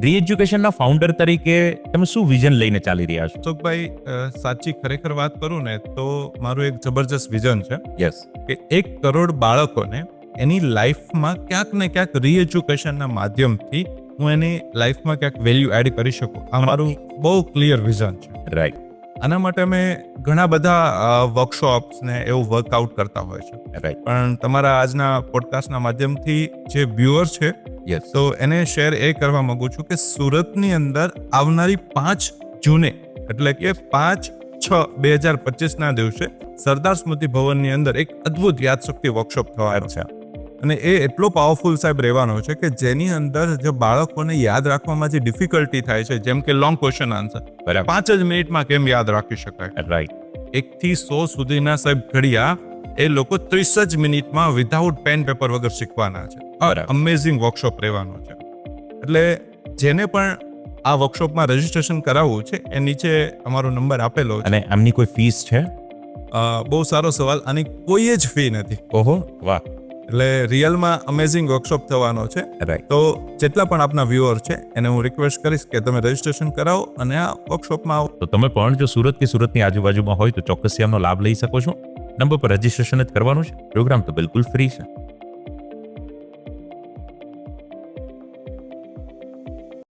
રીએજ્યુકેશનના founder તરીકે તમે શું વિઝન લઈને ચાલી રહ્યા છો? અશોકભાઈ સાચી ખરેખર વાત કરું ને તો મારું એક જબરજસ્ત વિઝન છે યસ કે એક કરોડ બાળકોને એની લાઈફમાં ક્યાંક ને ક્યાંક રીએજ્યુકેશનના માધ્યમથી હું એની લાઈફમાં ક્યાંક વેલ્યુ એડ કરી શકું. આ મારું બહુ ક્લિયર વિઝન છે. રાઈટ આના માટે અમે ઘણા બધા વર્કશોપ્સ ને એવું વર્કઆઉટ કરતા હોય છે. રાઈટ પણ તમારા આજના પોડકાસ્ટના માધ્યમથી જે વ્યુઅર છે યસ તો એને શેર એ કરવા માંગુ છું કે સુરતની અંદર આવનારી પાંચ જૂને એટલે કે પાંચ છ બે હજાર પચીસના દિવસે સરદાર સ્મૃતિ ભવનની અંદર એક અદ્ભુત યાદશક્તિ વર્કશોપ થવાનો છે. અને એ એટલો પાવરફુલ સાહેબ રહેવાનો છે કે જેની અંદર જે બાળકોને યાદ રાખવામાં જે ડિફિકલ્ટી થાય છે જેમ કે લોંગ ક્વેશ્ચન આન્સર બરાબર. પાંચ જ મિનિટમાં કેમ યાદ રાખી શકાય? રાઈટ એકથી સો સુધીના સાહેબ ઘડિયા એ લોકો ત્રીસ જ મિનિટમાં વિધાઉટ પેન પેપર વગર શીખવાના છે. અમેઝિંગ વર્કશોપ રહેવાનો છે. એટલે જેને પણ આ વર્કશોપમાં રજીસ્ટ્રેશન કરાવવું છે એ નીચે અમારો નંબર આપેલો છે. અને એમની કોઈ ફીસ છે? બહુ સારો સવાલ. આની કોઈ જ ફી નથી. ઓહો વાહ. એટલે રિયલમાં અમેઝિંગ વર્કશોપ થવાનો છે. તો જેટલા પણ આપના વ્યુઅર છે એને હું રિક્વેસ્ટ કરીશ કે તમે રજીસ્ટ્રેશન કરાવો અને આ વર્કશોપમાં આવો. તો તમે પણ જો સુરત કે સુરતની આજુબાજુમાં હોય તો ચોક્કસ આમનો લાભ લઈ શકો છો. નંબર પર રજીસ્ટ્રેશન જ કરવાનું છે. પ્રોગ્રામ તો બિલકુલ ફ્રી છે.